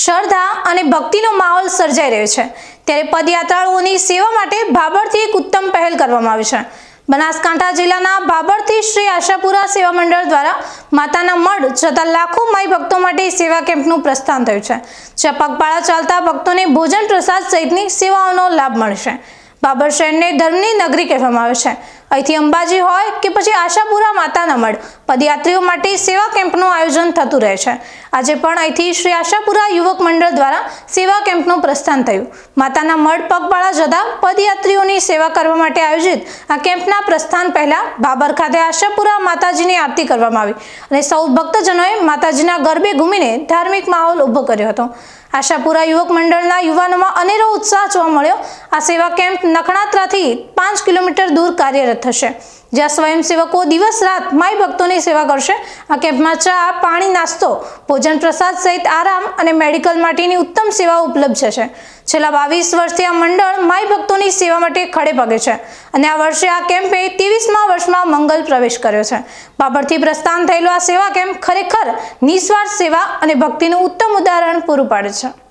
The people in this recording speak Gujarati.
શ્રદ્ધા અને ભક્તિનો માહોલ સર્જાઈ રહ્યો છે. ત્યારે પદયાત્રાળુઓની સેવા માટે ભાબરથી એક ઉત્તમ પહેલ કરવામાં આવી છે. બનાસકાંઠા જિલ્લાના ભાબરથી શ્રી આશાપુરા સેવા મંડળ દ્વારા માતાના મઢ જતા લાખો માઈ ભક્તો માટે સેવા કેમ્પનું પ્રસ્થાન થયું છે, જ્યાં પગપાળા ચાલતા ભક્તોને ભોજન પ્રસાદ સહિતની સેવાઓનો લાભ મળશે. બાબર શહેરને ધર્મની નગરી કહેવામાં આવે છે. અહીંથી અંબાજી હોય કે પછી આશાપુરા માતાના મઢ પદયાત્રીઓ માટે સેવા કેમ્પનું આયોજન થતું રહે છે. આજે પણ અહીંથી શ્રી આશાપુરા યુવક મંડળ દ્વારા સેવા કેમ્પનું પ્રસ્થાન થયું. માતાના મઢ પગપાળા જતા પદયાત્રીઓની સેવા કરવા માટે આયોજિત આ કેમ્પના પ્રસ્થાન પહેલા બાબર ખાતે આશાપુરા માતાજીની આરતી કરવામાં આવી અને સૌ ભક્તજનોએ માતાજીના ગરબે ઘૂમીને ધાર્મિક માહોલ ઊભો કર્યો હતો. આશાપુરા યુવક મંડળના યુવાનોમાં અનેરો ઉત્સાહ જોવા મળ્યો. આ સેવા કેમ્પ નખણાત્રાથી પાંચ કિલોમીટર દૂર કાર્યરત થશે. જ્યાં સ્વયંસેવકો દિવસ રાત માય ભક્તોની સેવા કરશે. આ કેમ્પમાં ચા, પાણી, નાસ્તો, ભોજન પ્રસાદ સહિત આરામ અને મેડિકલ માટેની ઉત્તમ સેવાઓ ઉપલબ્ધ છે. છેલ્લા બાવીસ વર્ષથી આ મંડળ માય ભક્તોની સેવા માટે ખડે પગે છે અને આ વર્ષે આ કેમ્પે ત્રેવીસમા વર્ષમાં મંગલ પ્રવેશ કર્યો છે. બાબરથી પ્રસ્થાન થયેલો આ સેવા કેમ્પ ખરેખર નિસ્વાર્થ સેવા અને ભક્તિનું ઉત્તમ ઉદાહરણ પૂરું પાડે છે.